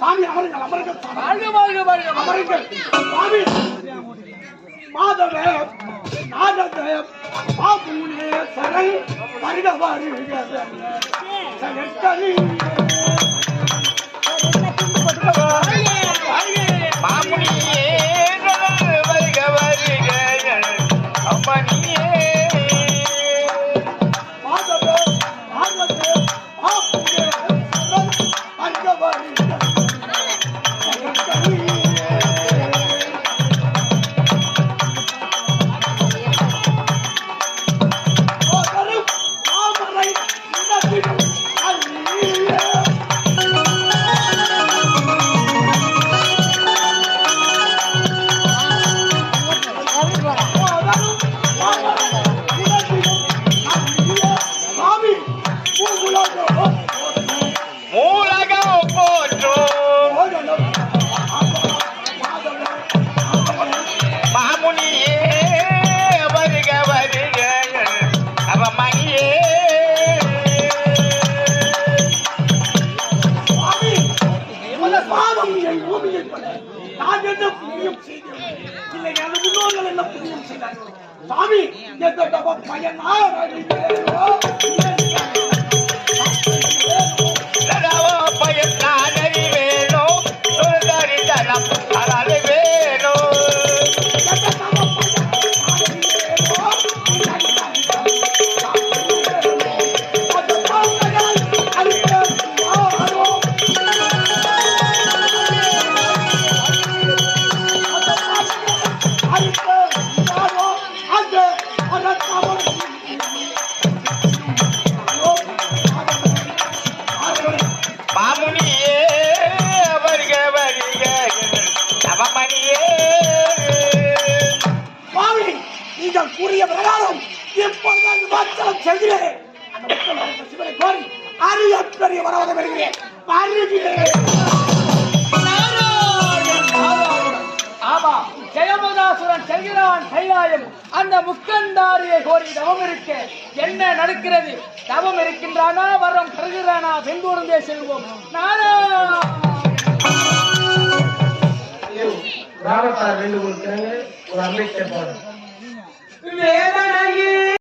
சாமி அமருங்கள் அமருங்கள் வாழ்க வாழ்க. அமருங்கள். சாமி. மாதவே நாதவே பாபுனே சரண் வருக வருக. சகக்கலி அவமணியே சாமி எந்த பயனாக லதவோ கூறிய பிரகாரம் இப்பொழுது விமர்சனம் செய்கிறேன். அந்த மக்கள் சிவனை கோரி அரிய பெரிய வரவதை வருகிறேன் வருகிறேன் ஜெயமதாசுரன் செல்கிறான் கைலாயம். அந்த முக்கந்தாரியை கோரி தவம் இருக்க என்ன நடக்கிறது? தவம் இருக்கின்றானா? வரம் தருகிறானா? வெண்கூர்ந்தே செல்வோம். ரெண்டு திறங்க ஒரு அமைச்சர் பாடு வேதனையே!